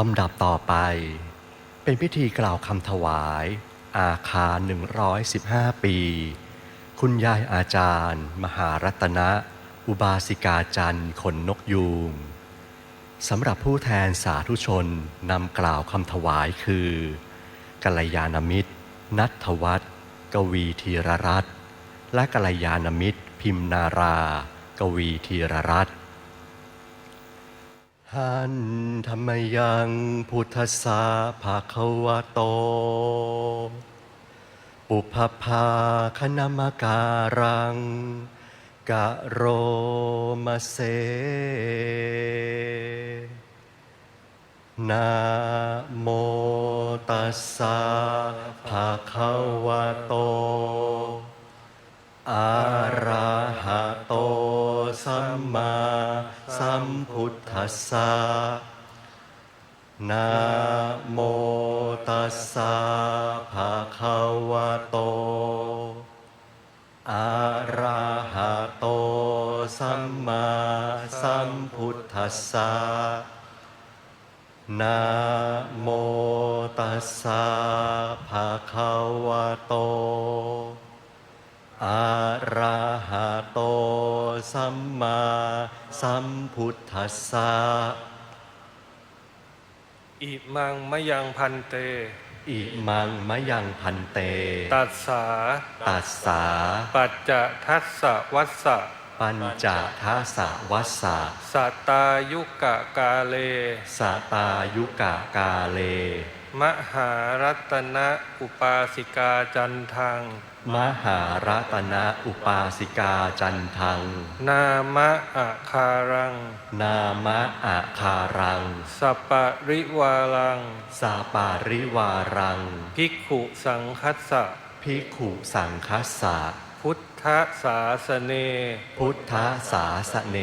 ลำดับต่อไป เป็นพิธีกล่าวคำถวาย อาคาร 115 ปี คุณยายอาจารย์ มหารัตนะ อุบาสิกาจันทร์ขนนกยูงสำหรับผู้แทนสาธุชนนำกล่าวคำถวายคือกัลยาณมิตร นัทวัฒน์กวีธีรรัตน์และกัลยาณมิตร พิมนารา กวีธีรรัตน์ หันธรรมยังพุทธสาภาควะโต ปุพพาคณมการัง กะโรมาเซนะโมตัสสะภะควะโต อะระหะโตสัมมาสัมพุทธัสสะนะโมตัสสะภะคะวะโตอะระหะโตสัมมาสัมพุทธัสสะนะโมตัสสะภะคะวะโตอะระหะ โตสัมมาสัมพุทธัสสะอิมังมะยังพันเต อิมังมะยังพันเต ตัสสาตัสสาปัจจะทัสสะวัสสะปัญจทัสสะวัสสะสัตตายุกะกาเลสตายุกะกาเล มหารัตนะอุปาสิกาจันทัง มหารัตนะอุปาสิกาจันทัง นามะอาคารัง นามะอาคารัง สัปปะริวารัง สาปาริวารัง ภิกขุสังคัสสะ ภิกขุสังคัสสะ พุทธศาสเน พุทธสาสเน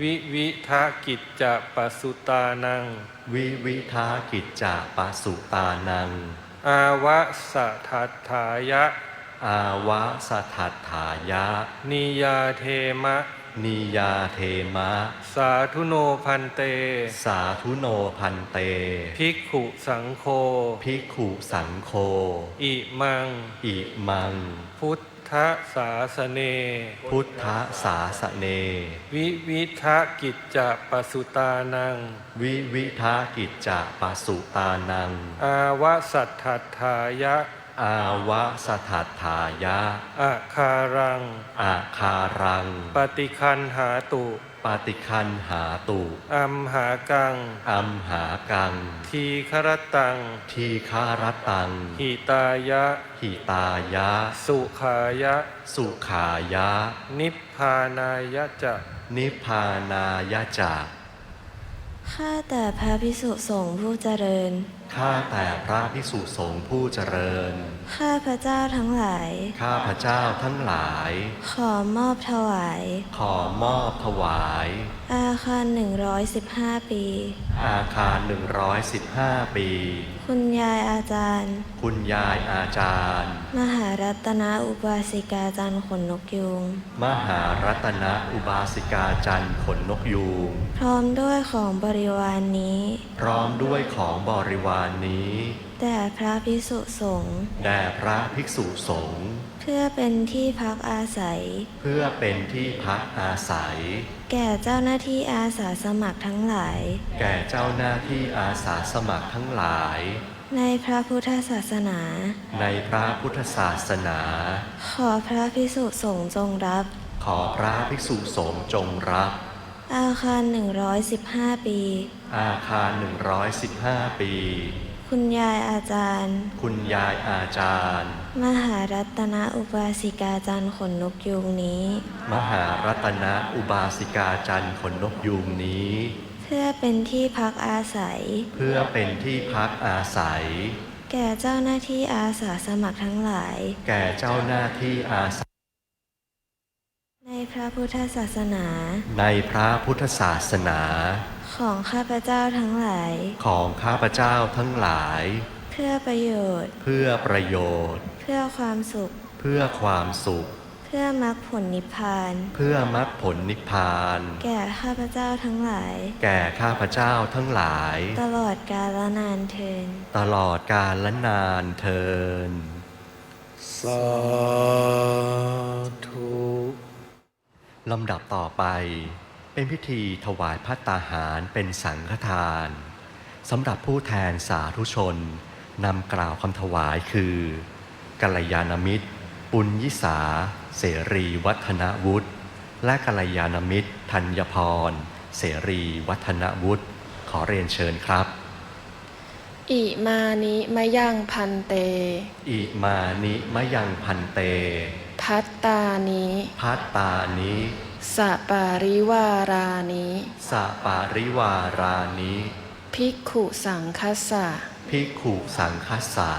วิวิทะกิจจะปสุตานัง วิวิทากิจจะปะสุตานัง อาวะสะทัฏฐายะ อาวะสถัตถายะ นิยาเทมะ นิยาเทมะ สาธุโนพันเต สาธุโนพันเต ภิกขุสังโฆ ภิกขุสังโฆ อิมัง อิมัง พุทธศาสเน พุทธสาสเน วิวิทะกิจจะปสุตานัง วิวิทากิจจะปะสุตานัง อาวะสัทธัตถายะ อาวะสถัตถายะอาคารัง อาคารัง ปฏิคันหาตุปาติคันหาตุ อัมหากัง อัมหากัง ทีครตัง ทีคารตัง หิตายะ หิตายะ สุขายะ สุขายะ นิพพานายะจะ นิพพานายะจะ ข้าแต่พระพิสุสงฆ์ผู้เจริญ ข้าแต่พระพิสุสงฆ์ผู้เจริญข้าพระเจ้าทั้งหลาย ข้าพระเจ้าทั้งหลาย ขอมอบถวาย ขอมอบถวาย อาคาร 115 ปี อาคาร 115 ปี คุณยายอาจารย์ คุณยายอาจารย์ มหารัตนาอุบาสิกาจันทร์ขนนกยูง มหารัตนอุบาสิกาจันทร์ขนนกยูง พร้อมด้วยของบริวารนนี้ พร้อมด้วยของบริวารนนี้ แต่พระพิสุสงฆ์แด่พระภิกษุสงฆ์เพื่อเป็นที่พักอาศัย เพื่อเป็นที่พักอาศัย แก่เจ้าหน้าที่อาสาสมัครทั้งหลาย แก่เจ้าหน้าที่อาสาสมัครทั้งหลาย ในพระพุทธศาสนา ในพระพุทธศาสนา ขอพระพิสุสงฆ์จงรับ ขอพระภิกษุสงฆ์จงรับ อาคาร 115 ปี อาคาร 115 ปี คุณยายอาจารย์ คุณยายอาจารย์ มหารัตนอุบาสิกาจันทร์ขนนกยูงนี้ มหารัตนอุบาสิกาจันทร์ขนนกยูงนี้ เพื่อเป็นที่พักอาศัย เพื่อเป็นที่พักอาศัย แก่เจ้าหน้าที่อาสาสมัครทั้งหลาย แก่เจ้าหน้าที่อาสาในพระพุทธศาสนา ในพระพุทธศาสนา ของข้าพเจ้าทั้งหลาย ของข้าพเจ้าทั้งหลาย เพื่อประโยชน์ เพื่อประโยชน์ เพื่อความสุข เพื่อความสุข เพื่อมรรคผลนิพพาน เพื่อมรรคผลนิพพาน แก่ข้าพเจ้าทั้งหลาย แก่ข้าพเจ้าทั้งหลาย ตลอดกาลนานเทิน ตลอดกาลและนานเทินสาธุลำดับต่อไป เป็นพิธีถวายพัตตาหารเป็นสังฆทานสำหรับผู้แทนสาธุชนนำกล่าวคำถวายคือกัลยาณมิตร ปุญยิสา เสรีวัฒนวุฒิ และกัลยาณมิตร ธัญพร เสรีวัฒนวุฒิ ขอเรียนเชิญครับ อิมานิมะยังพันเต อิมานิมะยังพันเต พัตตานิ พัตตานิ สะปาริวารานิสะปาริวารานิภิกขุสังคัสสะภิกขุสังคัสสะ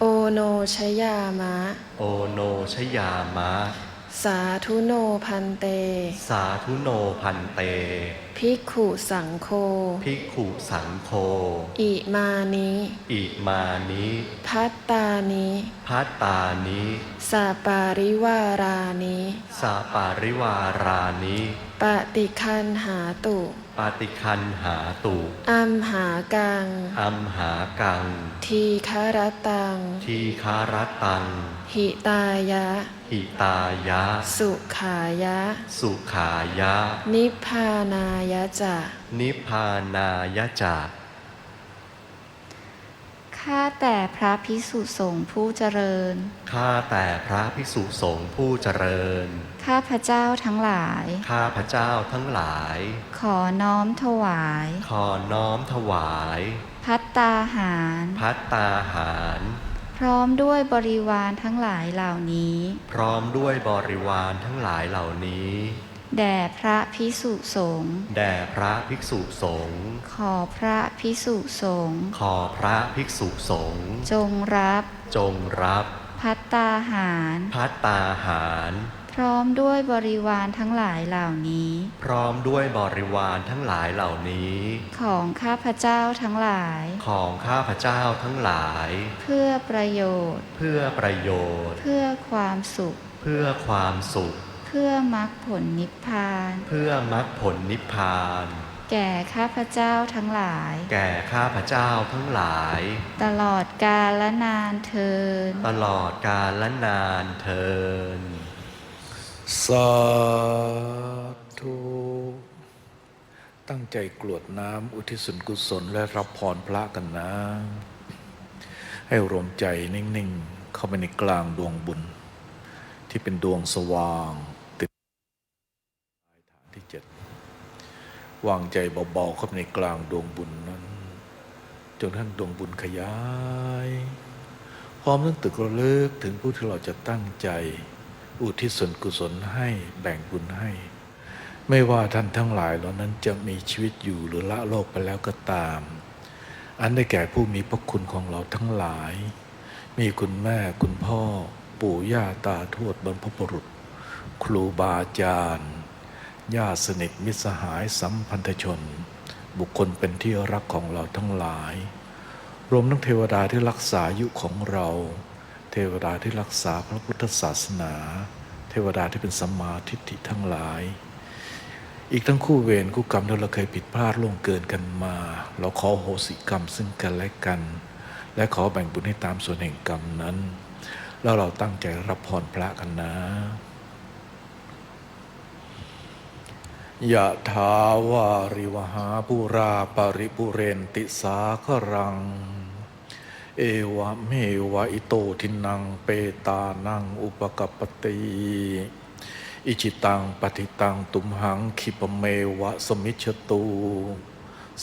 โอโนชยามะ โอโนชยามะ สาธุโนพันเต สาธุโนพันเต ภิกขุสังโฆ ภิกขุสังโฆ อิมานิ อิมานิ พัตตานิ พัตตานิสะปาริวารานิสาปาริวารานิปฏิคันหาตุปาติคันหาตุอัมหากัง อัมหากัง ทีคารตัง ทีคารตัง หิตายะ หิตายะ สุขายะ สุขายะ นิพพานายะจะนิพพานายะจะข้าแต่พระพิสุสงฆ์ผู้เจริญ ข้าแต่พระภิกษุสงฆ์ผู้เจริญ ข้าพระเจ้าทั้งหลาย ข้าพระเจ้าทั้งหลาย ขอน้อมถวาย ขอน้อมถวาย พัตตาหาร พัตตาหาร พร้อมด้วยบริวารทั้งหลายเหล่านี้ พร้อมด้วยบริวารทั้งหลายเหล่านี้ แด่พระพิสุสงฆ์แด่พระภิกษุสงฆ์ขอพระพิสุสงฆ์ขอพระภิกษุสงฆ์จงรับจงรับพัตตาหาร พัตตาหาร พร้อมด้วยบริวารทั้งหลายเหล่านี้ พร้อมด้วยบริวารทั้งหลายเหล่านี้ ของข้าพระเจ้าทั้งหลาย ของข้าพระเจ้าทั้งหลาย เพื่อประโยชน์ เพื่อประโยชน์ เพื่อความสุข เพื่อความสุขเพื่อมรรคผลนิพพาน เพื่อมรรคผลนิพพาน แก่ข้าพเจ้าทั้งหลาย แก่ข้าพระเจ้าทั้งหลาย ตลอดกาลและนานเทิน ตลอดกาลและนานเทินสาธุตั้งใจกรวดน้ำอุทิศส่วนกุศลและรับพรพระกันนะ ให้รวมใจนิ่ง ๆ เข้าไปในกลางดวงบุญ ที่เป็นดวงสว่าง ติดปลายฐาน ที่เจ็ดวางใจเบาๆเข้าไปในกลางดวงบุญนั้น จนทั้งดวงบุญขยาย พร้อมทั้งตึกระลึกถึงผู้ที่เราจะตั้งใจ อุทิศส่วนกุศลให้แบ่งบุญให้ ไม่ว่าท่านทั้งหลายเหล่านั้นจะมีชีวิตอยู่หรือละโลกไปแล้วก็ตาม อันได้แก่ผู้มีพระคุณของเราทั้งหลาย มีคุณแม่คุณพ่อ ปู่ย่าตาทวดบรรพบุรุษ ครูบาอาจารย์ ญาติสนิทมิตรสหายสัมพันธชน บุคคลเป็นที่รักของเราทั้งหลาย รวมทั้งเทวดาที่รักษาอายุของเรา เทวดาที่รักษาพระพุทธศาสนา เทวดาที่เป็นสัมมาทิฏฐิทั้งหลาย อีกทั้งคู่เวรคู่กรรมที่เราเคยผิดพลาดล่วงเกินกันมา เราขอโหสิกรรมซึ่งกันและกัน และขอแบ่งบุญให้ตามส่วนแห่งกรรมนั้น แล้วเราตั้งใจรับพรพระกันนะ ยะถาวาริวหาปุราปริปุเรนติสาครัง เอวะเมวะอิโตทินังเปตานังอุปกปปติอิจิตังปฏิตังตุมหังคิปเมวะสมิชตุ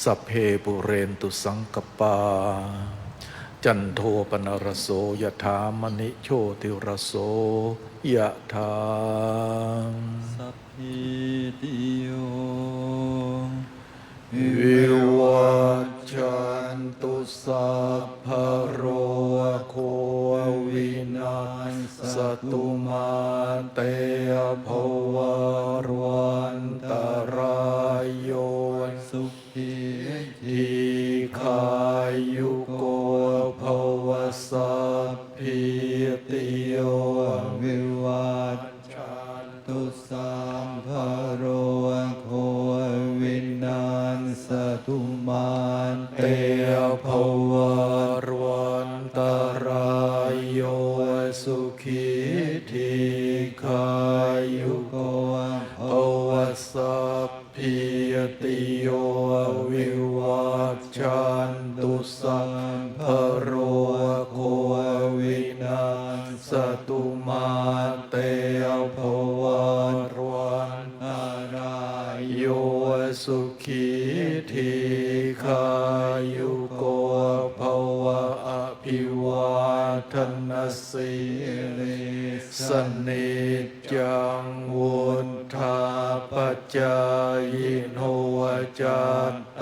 สัพเพปุเรนตุสังกปา จันโทปนรโสยถามณิโชติรโสยะถาสัพพิติโยวิวัจจันตุสัพพะโรโควินาสตุมาเตภวร สัพพิติโยวิวัต สตุมาเตภวันวันตารายโยสุขีทีขายุโกภวะอภิวาทนาสีริสนิจจังวุธาปจายโนจัต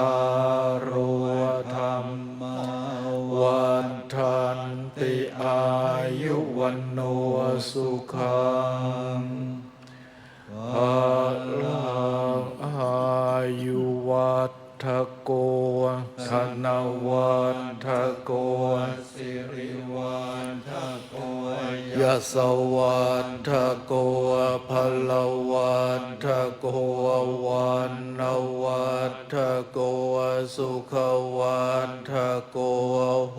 สุขังอาลังอายุวัฏโกธนวัฏโกสิริวัฏโก ยสวัฏโกพลวัฏโกวันนวัฏโกสุขวัฏโกโห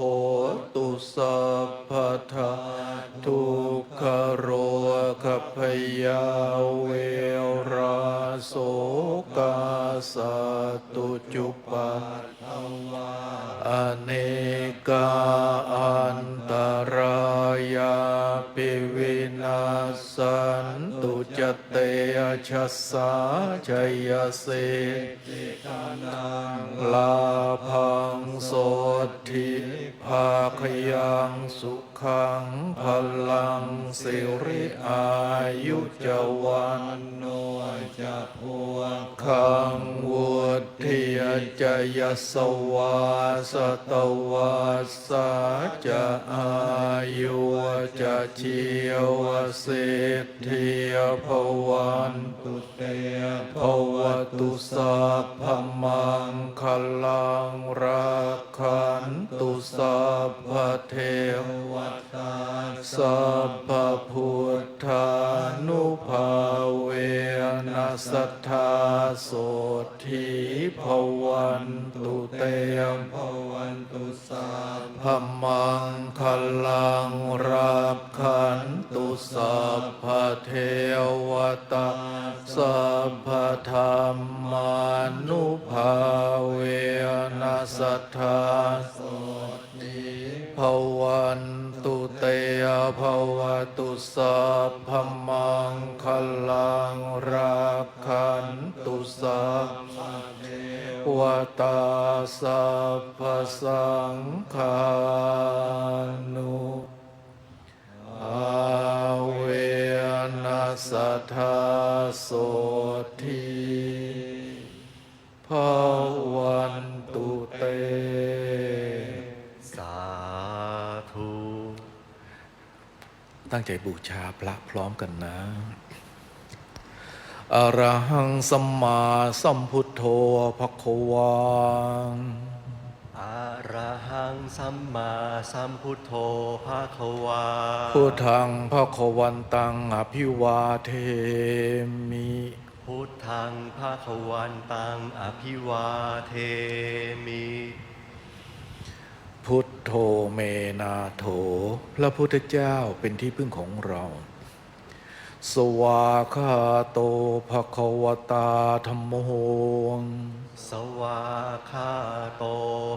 ตุสัพพทาทุกขโรคพยาเวราโสกาสตุจุปัตถวาอเนกา ชัสสาจยเสติทานังลาพังโสติภาคยังสุข ขังพลังสิริอายุจวันโนจะพวงคังวุฒิยจยสวาสตวาสาจะอายุจะชีวสิทธิภวันตุเตภวตุสัพพมังคลังรักขันตุสัพพเทวตาสัพพพุทธานุภาเวนัสทธาโสธีภวันตุเตมภวันตุสัพพมังคลังรักขันตุสัพพเทวตาสัพพธรรมานุภาเวนัสทธาโสธี ภวันตุเตภวตุสัพพมังคลังรักขันตุสัพวตาสัพพสังฆานุอาเวนัสทธาโสธีภว ตั้งใจบูชาพระพร้อมกันนะอรหังสัมมาสัมพุทโธภควาอะระหังสัมมาสัมพุทโธภาควาพุทธังภควันตังอภิวาเทมิ พุทธังภาควันตังอภิวาเทมิพุท โธเมนาโถ พระพุทธเจ้าเป็นที่พึ่งของเรา สวาคาโตภควตาธรรมโหสวาคาโต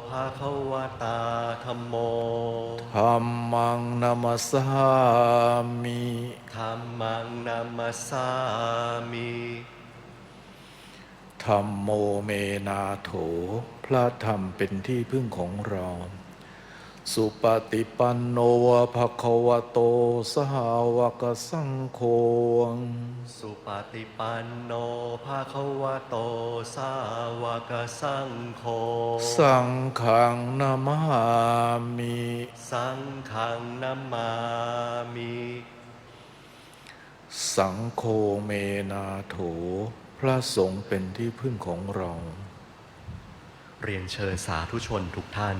ภาควตาธรรมโมธรรมังนามัสสามิธรรมังนามัสสามิธรรมโมเมนาโถ พระธรรมเป็นที่พึ่งของเรา สุปฏิปันโนภควโต สหาวกสังโฆสุปฏิปันโนภาควโตสาวกสังโฆ สังขังนามามิ สังฆังนัมมามิ สังโฆเมนาโถ พระสงฆ์เป็นที่พึ่งของเรา เรียนเชิญสาธุชนทุกท่าน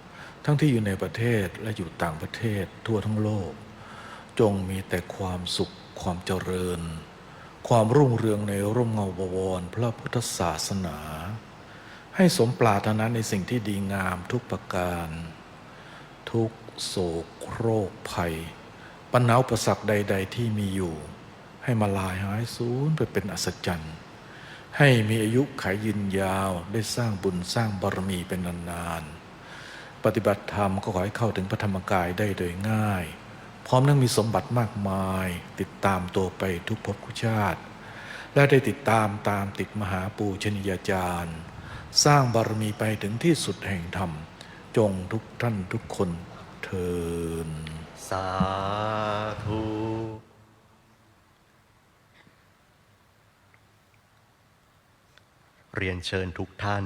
ทั้งที่อยู่ในประเทศและอยู่ต่างประเทศทั่วทั้งโลก จงมีแต่ความสุขความเจริญ ความรุ่งเรืองในร่มเงาบวรพระพุทธศาสนา ให้สมปรารถนาในสิ่งที่ดีงามทุกประการ ทุกโศกโรคภัย ปัญหาอุปสรรคใด ๆ ที่มีอยู่ ให้มาลายหายสูญไปเป็นอัศจรรย์ ให้มีอายุขายยืนยาวได้สร้างบุญสร้างบารมีเป็นนานๆ ปฏิบัติธรรมก็ขอให้เข้าถึงพระธรรมกายได้โดยง่าย พร้อมทั้งมีสมบัติมากมาย ติดตามตัวไปทุกภพทุกชาติ และได้ติดตามตามติดมหาปูชนียาจารย์ สร้างบารมีไปถึงที่สุดแห่งธรรม จงทุกท่านทุกคนเทินสาธุเรียนเชิญทุกท่าน